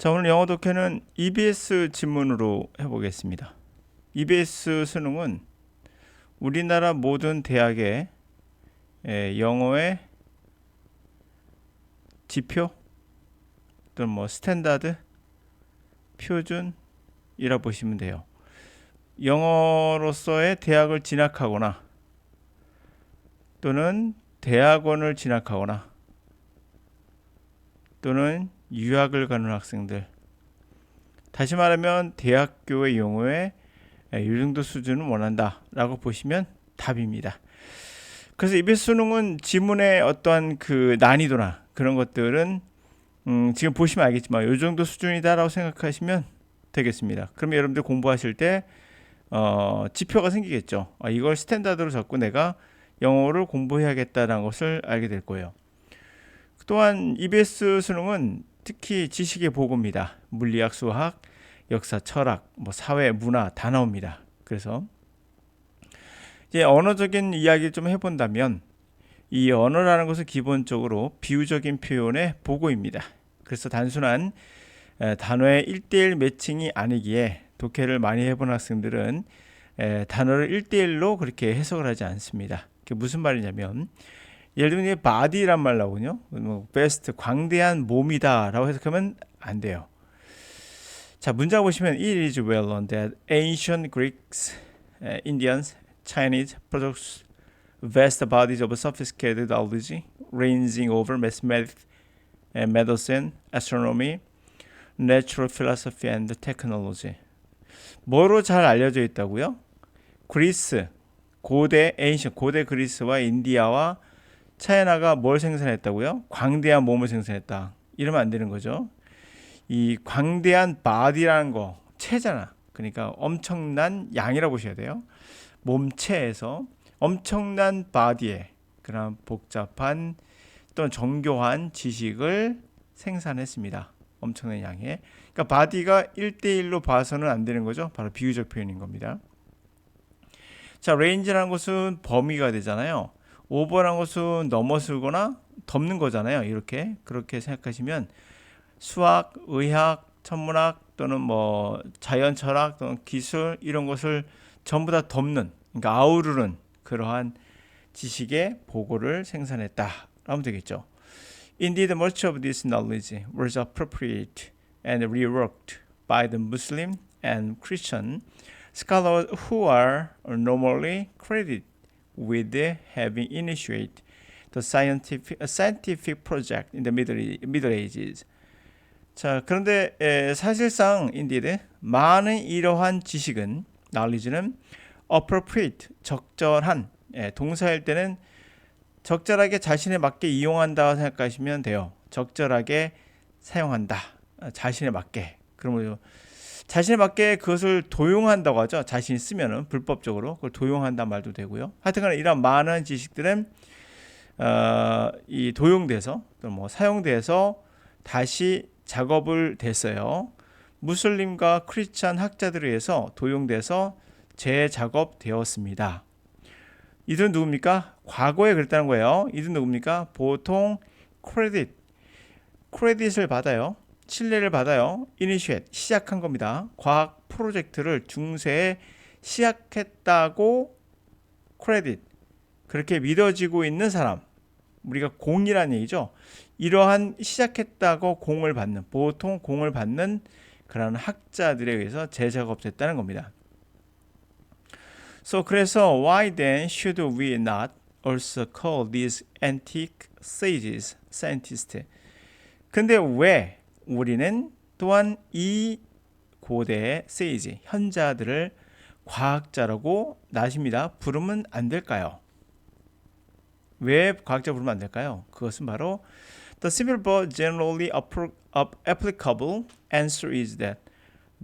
자, 오늘 영어 독해는 EBS 지문으로 해보겠습니다. EBS 수능은 우리나라 모든 대학의 에, 영어의 지표 또는 뭐 스탠다드 표준이라 보시면 돼요. 영어로서의 대학을 진학하거나 또는 대학원을 진학하거나 또는 유학을 가는 학생들 다시 말하면 대학교의 용어의 이 정도 수준을 원한다라고 보시면 답입니다. 그래서 EBS 수능은 지문의 어떠한 그 난이도나 그런 것들은 음, 지금 보시면 알겠지만 이 정도 수준이다라고 생각하시면 되겠습니다. 그럼 여러분들 공부하실 때 어, 지표가 생기겠죠. 아, 이걸 스탠다드로 잡고 내가 영어를 공부해야겠다는 것을 알게 될 거예요. 또한 EBS 수능은 특히 지식의 보고입니다. 물리학, 수학, 역사, 철학, 뭐 사회, 문화 다 나옵니다. 그래서 이제 언어적인 이야기를 좀 해본다면 이 언어라는 것은 기본적으로 비유적인 표현의 보고입니다. 그래서 단순한 단어의 1대1 매칭이 아니기에 독해를 많이 해본 학생들은 단어를 1대1로 그렇게 해석을 하지 않습니다. 그게 무슨 말이냐면 예를 들면 body란 말 나오거든요. 뭐 best 광대한 몸이다라고 해석하면 안 돼요. 자 문장 보시면 it is well known that ancient Greeks, Indians, Chinese produced vast bodies of sophisticated knowledge ranging over mathematics, medicine, astronomy, natural philosophy and technology. 뭐로 잘 알려져 있다고요? 그리스, 고대 에이션, 고대 그리스와 인디아와 차이나가 뭘 생산했다고요? 광대한 몸을 생산했다. 이러면 안 되는 거죠. 이 광대한 바디라는 거 체잖아. 그러니까 엄청난 양이라고 보셔야 돼요. 몸체에서 엄청난 바디에 그런 복잡한 또는 정교한 지식을 생산했습니다. 엄청난 양의. 그러니까 바디가 1대1로 봐서는 안 되는 거죠. 바로 비유적 표현인 겁니다. 자, 레인지라는 것은 범위가 되잖아요. 오버라는 것은 넘어서거나 덮는 거잖아요. 이렇게 그렇게 생각하시면 수학, 의학, 천문학 또는 뭐 자연 철학 또는 기술 이런 것을 전부 다 덮는 그러니까 아우르는 그러한 지식의 보고를 생산했다. 하면 되겠죠. Indeed, much of this knowledge was appropriate and reworked by the Muslim and Christian scholars who are normally credited with having initiated the scientific, scientific project in the Middle, Middle Ages. 자, 그런데 에, 사실상 indeed 많은 이러한 지식은 knowledge는 appropriate 적절한 예, 동사일 때는 적절하게 자신에 맞게 이용한다 생각하시면 돼요. 적절하게 사용한다. 자신에 맞게. 그러면 자신에 맞게 그것을 도용한다고 하죠. 자신이 쓰면은 불법적으로 그걸 도용한다 말도 되고요. 하여튼간에 이런 많은 지식들은 어, 이 도용돼서 또 뭐 사용돼서 다시 작업을 됐어요. 무슬림과 크리스찬 학자들에 의해서 도용돼서 재작업되었습니다. 이들은 누굽니까? 과거에 그랬다는 거예요. 이들은 누굽니까? 보통 크레딧, 크레딧을 받아요. 신뢰를 받아요. 이니시에트, 시작한 겁니다. 과학 프로젝트를 중세에 시작했다고 크레딧, 그렇게 믿어지고 있는 사람, 우리가 공이라는 얘기죠. 이러한 시작했다고 공을 받는, 보통 공을 받는 그런 학자들에 의해서 재작업됐다는 겁니다. So 그래서 why then should we not also call these antique sages scientists? 근데 왜 우리는 또한 이 고대의 세이지 현자들을 과학자라고 나십니다. 부르면 안 될까요? 왜 과학자 부르면 안 될까요? 그것은 바로 the simple but generally applicable answer is that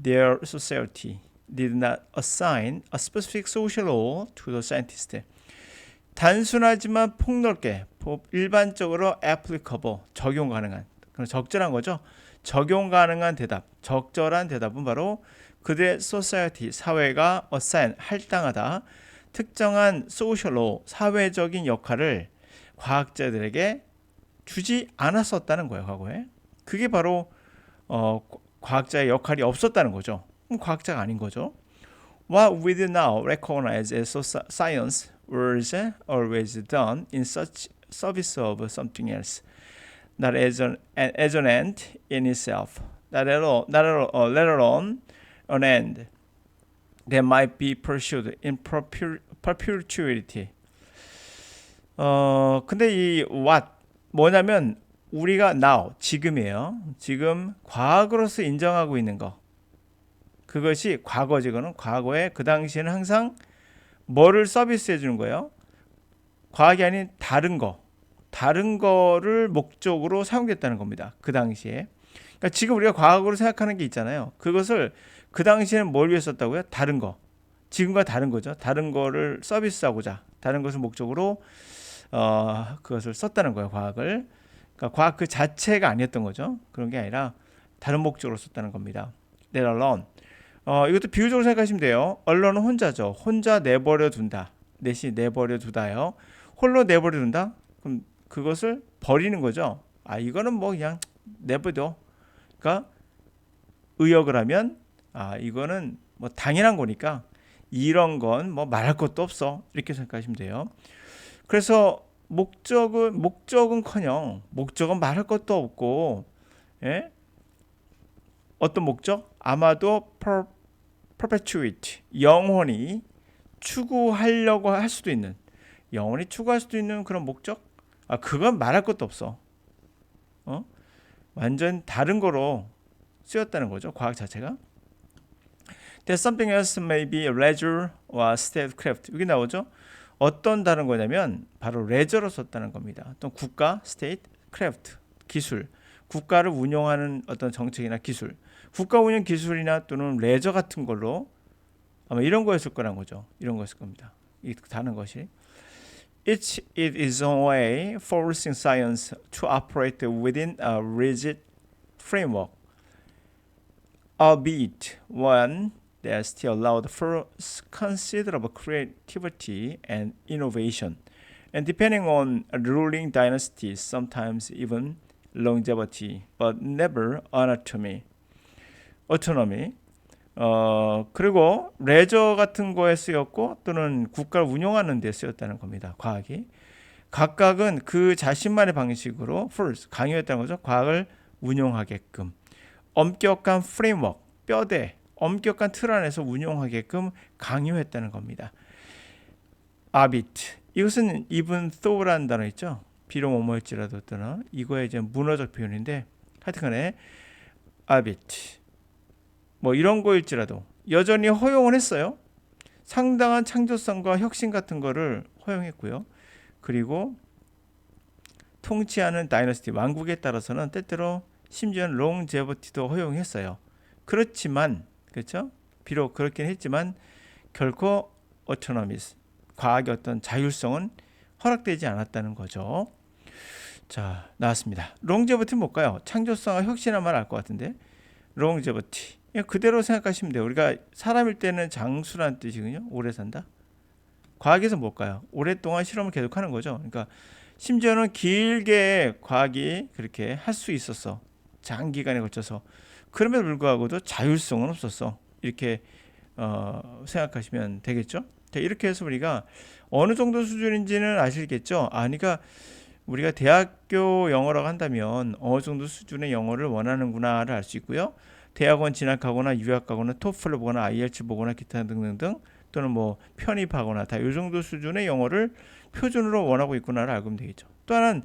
their society did not assign a specific social role to the scientist. 단순하지만 폭넓게 일반적으로 applicable 적용 가능한 적절한 거죠. 적용 가능한 대답, 적절한 대답은 바로 그들의 society 사회가 assign 할당하다 특정한 소셜로 사회적인 역할을 과학자들에게 주지 않았었다는 거예요 과거에 그게 바로 어, 과학자의 역할이 없었다는 거죠. 과학자가 아닌 거죠. What we now recognize as science was always done in such service of something else, not as an, as an end in itself, not at all, not at all, uh, let alone an end that might be pursued in perpetu- perpetuity. 어 근데 이 what 뭐냐면 우리가 now 지금이에요. 지금 과거로서 인정하고 있는 거. 그것이 과거지거는 과거에 그 당시에는 항상 뭐를 서비스해 주는 거예요? 과학이 아닌 다른 거. 다른 거를 목적으로 사용됐다는 겁니다. 그 당시에. 그러니까 지금 우리가 과학으로 생각하는 게 있잖아요. 그것을 그 당시에는 뭘 위해 썼다고요? 다른 거. 지금과 다른 거죠. 다른 거를 서비스하고자 다른 것을 목적으로 어, 그것을 썼다는 거예요. 과학을. 그러니까 과학 그 자체가 아니었던 거죠. 그런 게 아니라 다른 목적으로 썼다는 겁니다. let alone. 어, 이것도 비유적으로 생각하시면 돼요. 언론은 혼자죠. 혼자 내버려 둔다. 넷이 내버려 두다요. 홀로 내버려 둔다? 그럼 그것을 버리는 거죠. 아, 이거는 뭐 그냥 내버려. 그러니까 의역을 하면 아, 이거는 뭐 당연한 거니까 이런 건 뭐 말할 것도 없어. 이렇게 생각하시면 돼요. 그래서 목적은 목적은커녕 목적은 말할 것도 없고 예? 어떤 목적? 아마도 per, perpetuate 영원히 추구하려고 할 수도 있는 영원히 추구할 수도 있는 그런 목적? 아 그건 말할 것도 없어. 어? 완전 다른 거로 쓰였다는 거죠. 과학 자체가. That something else may be leisure or statecraft. 여기 나오죠. 어떤 다른 거냐면 바로 레저로 썼다는 겁니다. 또 국가, state, craft, 기술. 국가를 운영하는 어떤 정책이나 기술. 국가 운영 기술이나 또는 레저 같은 걸로 아마 이런 거였을 거란 거죠. 이런 거였을 겁니다. 이 다른 것이. Each it is a way forcing science to operate within a rigid framework, albeit one that still allowed for considerable creativity and innovation, and depending on ruling dynasties, sometimes even longevity, but never autonomy. autonomy. 어 그리고 레저 같은 거에 쓰였고 또는 국가를 운영하는 데 쓰였다는 겁니다. 과학이 각각은 그 자신만의 방식으로 first 강요했다는 거죠. 과학을 운영하게끔 엄격한 프레임워크 뼈대 엄격한 틀 안에서 운영하게끔 강요했다는 겁니다. 아비트 이것은 even though라는 단어 있죠. 비록 뭐뭐일지라도 또는 이거의 이제 문어적 표현인데 하여튼간에 아비트 뭐 이런 거일지라도 여전히 허용을 했어요. 상당한 창조성과 혁신 같은 거를 허용했고요. 그리고 통치하는 다이너스티 왕국에 따라서는 때때로 심지어는 롱제버티도 허용했어요. 그렇지만 그렇죠? 비록 그렇긴 했지만 결코 어토너미스 과학의 어떤 자율성은 허락되지 않았다는 거죠. 자 나왔습니다. 롱제버티 뭘까요? 창조성과 혁신한 말 알 것 같은데 롱제버티 그대로 생각하시면 돼요. 우리가 사람일 때는 장수란 뜻이거든요. 오래 산다. 과학에서 뭘까요? 오랫동안 실험을 계속하는 거죠. 그러니까 심지어는 길게 과학이 그렇게 할 수 있었어. 장기간에 걸쳐서 그럼에도 불구하고도 자율성은 없었어. 이렇게 어, 생각하시면 되겠죠. 자, 이렇게 해서 우리가 어느 정도 수준인지는 아시겠죠. 아, 그러니까 우리가 대학교 영어라고 한다면 어느 정도 수준의 영어를 원하는구나를 알 수 있고요. 대학원 진학하거나 유학 가거나 토플을 보거나 IELTS 보거나 기타 등등등 또는 뭐 편입하거나 다이 정도 수준의 영어를 표준으로 원하고 있구나를 알고 있면 되겠죠. 또 하나는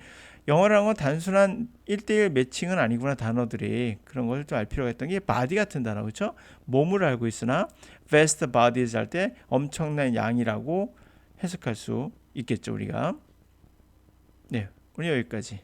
영어라는 건 단순한 1대1 매칭은 아니구나 단어들이 그런 걸좀알 필요가 있던 게 body 같은 단어 그렇죠? 몸을 알고 있으나 vast bodies 할 때 엄청난 양이라고 해석할 수 있겠죠 우리가 네 오늘 여기까지